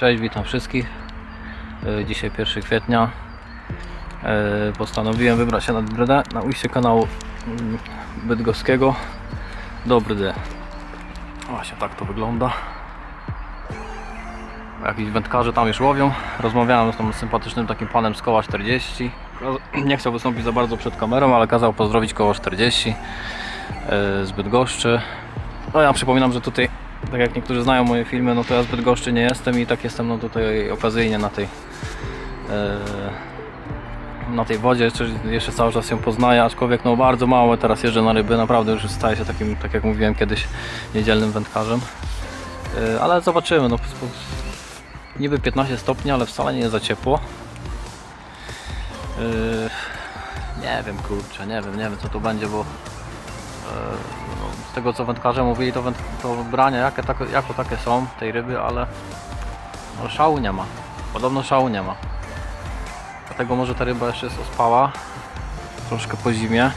Cześć, witam wszystkich. E, Dzisiaj 1 kwietnia. E, Postanowiłem wybrać się nad Brydę na ujście kanału mm, bydgoskiego do Brydy. Właśnie tak to wygląda. Jakiś wędkarze tam już łowią. Rozmawiałem z tym sympatycznym takim panem z koła 40. Nie chciał wystąpić za bardzo przed kamerą, ale kazał pozdrowić koło 40 e, z Bydgoszczy. No ja przypominam, że tutaj, tak jak niektórzy znają moje filmy, no to ja z Bydgoszczy nie jestem i tak jestem no tutaj okazyjnie na tej e, na tej wodzie, jeszcze, jeszcze cały czas ją poznaję, aczkolwiek no bardzo mało teraz jeżdżę na ryby, naprawdę już staję się takim, tak jak mówiłem kiedyś, niedzielnym wędkarzem. E, ale zobaczymy, no niby 15 stopni, ale wcale nie jest za ciepło. E, nie wiem kurczę, nie wiem, nie wiem co to będzie, bo z tego co wędkarze mówili, to, węd, to brania jakie, takie, jako takie są tej ryby, ale no, szału nie ma. Podobno szału nie ma. Dlatego może ta ryba jeszcze jest ospała troszkę po zimie.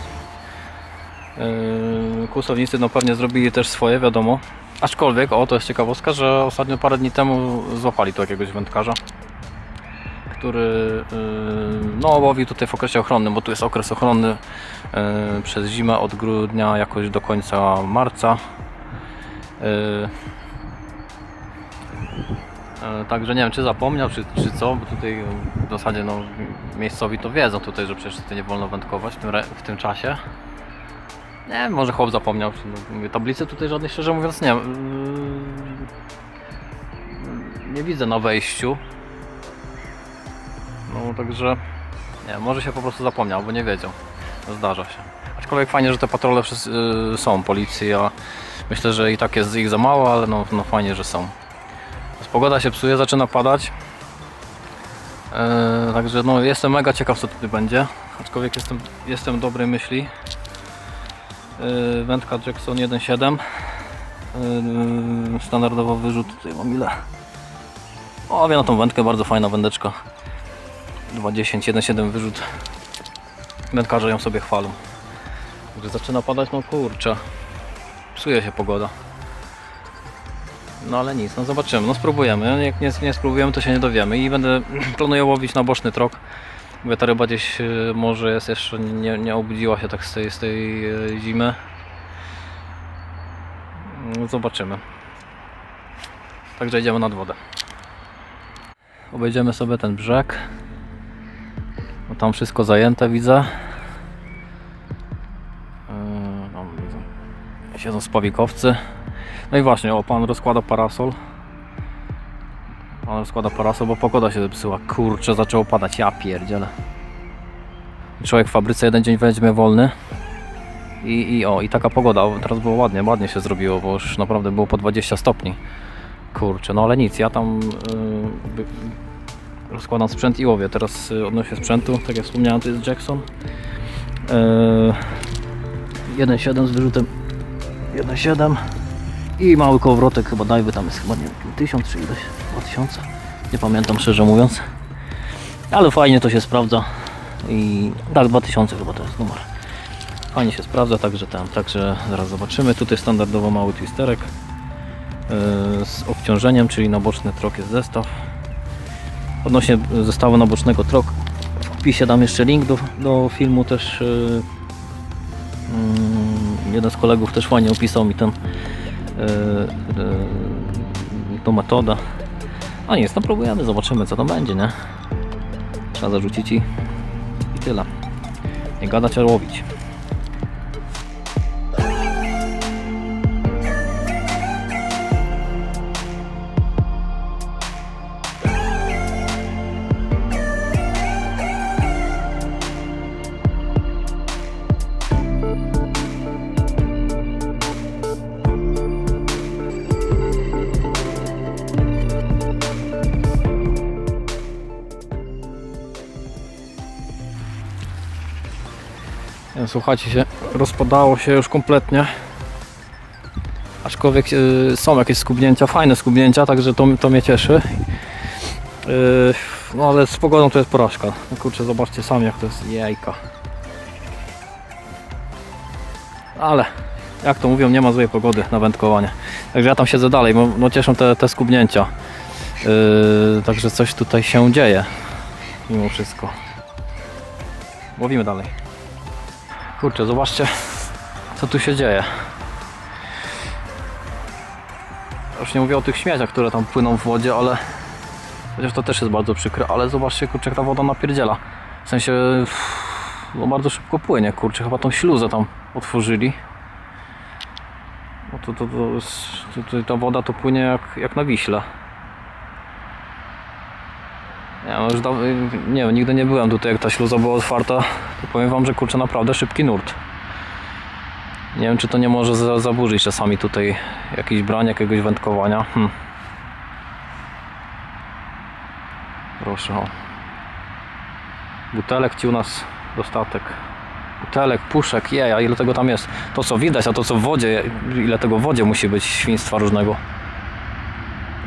Yy, no pewnie zrobili też swoje, wiadomo. Aczkolwiek, o to jest ciekawostka, że ostatnio parę dni temu złapali tu jakiegoś wędkarza, który yy, no, łowi tutaj w okresie ochronnym, bo tu jest okres ochronny yy, przez zimę od grudnia jakoś do końca marca. E, Także nie wiem, czy zapomniał, czy, czy co, bo tutaj w zasadzie no, miejscowi to wiedzą tutaj, że przecież tutaj nie wolno wędkować w tym, w tym czasie. Nie wiem, może chłop zapomniał. No, tablicy tutaj żadnej szczerze mówiąc nie Nie widzę na wejściu. Także nie może się po prostu zapomniał, bo nie wiedział. Zdarza się. Aczkolwiek fajnie, że te patrole wszyscy, yy, są, policji, a myślę, że i tak jest ich za mało, ale no, no fajnie, że są. Pogoda się psuje, zaczyna padać. Eee, także no, jestem mega ciekaw co tutaj będzie. Aczkolwiek jestem, jestem dobrej myśli. Eee, wędka Jackson 1.7. Eee, standardowo wyrzut tutaj mam ile? O, wiem na tą wędkę, bardzo fajna wędeczka. 2.10, 1.7 wyrzut. Wędkarze ją sobie chwalą. Także zaczyna padać, no kurczę. Psuje się pogoda. No ale nic, no zobaczymy, no spróbujemy. Jak nie, nie spróbujemy, to się nie dowiemy. I będę planuję łowić na boczny trok. Bo ta ryba gdzieś y, może jest jeszcze nie, nie obudziła się tak z tej, z tej y, zimy. No, zobaczymy. Także idziemy nad wodę. Obejdziemy sobie ten brzeg. No, tam wszystko zajęte widzę. Tam widzę. Siedzą spawikowcy. No i właśnie, o, pan rozkłada parasol. Pan rozkłada parasol, bo pogoda się zepsuła. Kurczę, zaczęło padać, ja pierdzielę. Człowiek w fabryce jeden dzień weźmie wolny. I, I o, i taka pogoda. Teraz było ładnie, ładnie się zrobiło, bo już naprawdę było po 20 stopni. Kurczę, no ale nic, ja tam yy, rozkładam sprzęt i łowię. Teraz yy, odnośnie sprzętu, tak jak wspomniałem, to jest Jackson. Yy, 1.7 z wyrzutem. 1.7 i mały kołowrotek chyba dajwy tam jest chyba nie wiem, 1000 czy ileś, 2000 nie pamiętam szczerze mówiąc. Ale fajnie to się sprawdza. I tak 2000 chyba to jest numer. Fajnie się sprawdza także tam, także zaraz zobaczymy. Tutaj standardowo mały twisterek yy, z obciążeniem, czyli na boczny trok jest zestaw odnośnie zestawu na bocznego trok w opisie dam jeszcze link do, do filmu też yy, jeden z kolegów też fajnie opisał mi ten e, e, tą metodę. A nic, no próbujemy, zobaczymy co tam będzie, nie? Trzeba zarzucić i, i tyle. Nie gadać, a łowić. Słuchajcie się, rozpadało się już kompletnie. Aczkolwiek y, są jakieś skubnięcia, fajne skubnięcia, także to, to mnie cieszy. Y, no ale z pogodą to jest porażka. No kurczę, zobaczcie sami jak to jest jajka. Ale jak to mówią, nie ma złej pogody na wędkowanie. Także ja tam siedzę dalej, bo no cieszą te, te skubnięcia. Yy, także coś tutaj się dzieje. Mimo wszystko. Łowimy dalej. Kurczę, zobaczcie, co tu się dzieje. Już nie mówię o tych śmieciach, które tam płyną w wodzie, ale chociaż to też jest bardzo przykre, ale zobaczcie, kurczę, jak ta woda napierdziela. W sensie, no bardzo szybko płynie, kurczę, chyba tą śluzę tam otworzyli. No to, to, to, to, to, ta woda to płynie jak, jak na Wiśle. Ja już nie wiem, nigdy nie byłem tutaj, jak ta śluza była otwarta, to powiem wam, że kurczę, naprawdę szybki nurt. Nie wiem, czy to nie może za, zaburzyć czasami tutaj jakiś brań, jakiegoś wędkowania. Hm. Proszę o. Butelek ci u nas dostatek. Butelek, puszek, jej, a ile tego tam jest? To co widać, a to co w wodzie, ile tego w wodzie musi być świństwa różnego.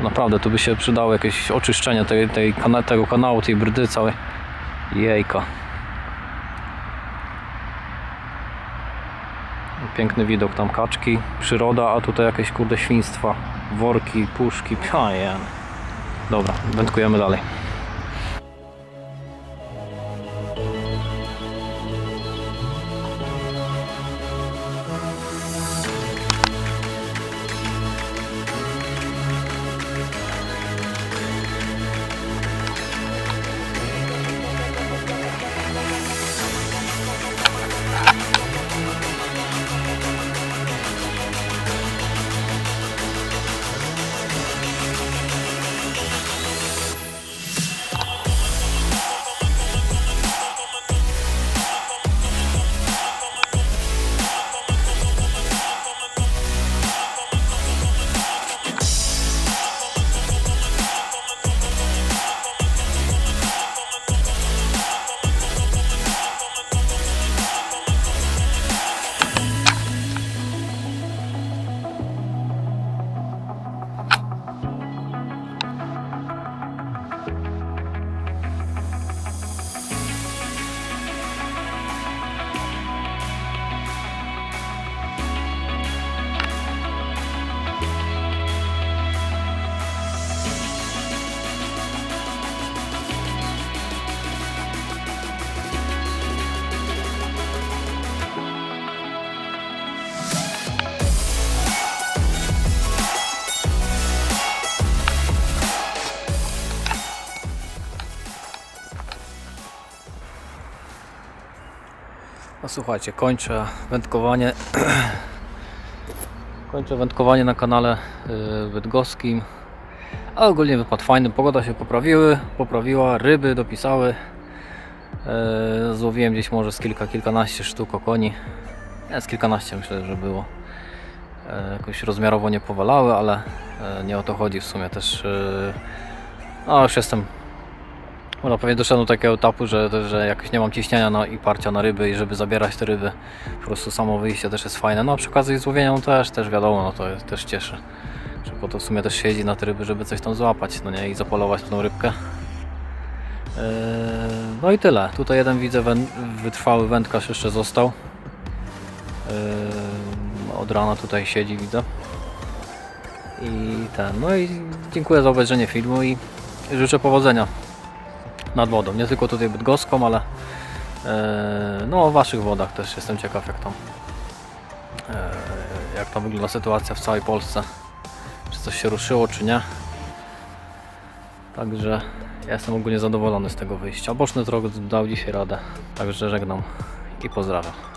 Naprawdę, tu by się przydało jakieś oczyszczenie tej, tej, tego kanału, tej brdy całej. Jejka. Piękny widok, tam kaczki, przyroda, a tutaj jakieś kurde świństwa, worki, puszki, pajen. Dobra, wędkujemy dalej. No słuchajcie, kończę wędkowanie. kończę wędkowanie na kanale yy, bydgoskim. A ogólnie wypadł fajny, pogoda się poprawiły, poprawiła, ryby dopisały. Yy, złowiłem gdzieś może z kilka, kilkanaście sztuk okoni. Nie, z kilkanaście myślę, że było. Yy, jakoś rozmiarowo nie powalały, ale nie o to chodzi w sumie też. No już jestem można powiedzieć, doszedłem do takiego etapu, że, że jak nie mam ciśnienia na, i parcia na ryby i żeby zabierać te ryby, po prostu samo wyjście też jest fajne. No a przy okazji złowienia no też, też wiadomo, no to jest, też cieszy. Że po to w sumie też siedzi na te ryby, żeby coś tam złapać, no nie, i zapolować tą rybkę. Eee, no i tyle. Tutaj jeden widzę wę- wytrwały wędkarz jeszcze został. Eee, od rana tutaj siedzi, widzę. I ten, no i dziękuję za obejrzenie filmu i życzę powodzenia nad wodą. Nie tylko tutaj bydgoską, ale e, no o waszych wodach też jestem ciekaw jak tam e, jak tam wygląda sytuacja w całej Polsce. Czy coś się ruszyło, czy nie. Także ja jestem ogólnie zadowolony z tego wyjścia. Boczny drog dał dzisiaj radę. Także żegnam i pozdrawiam.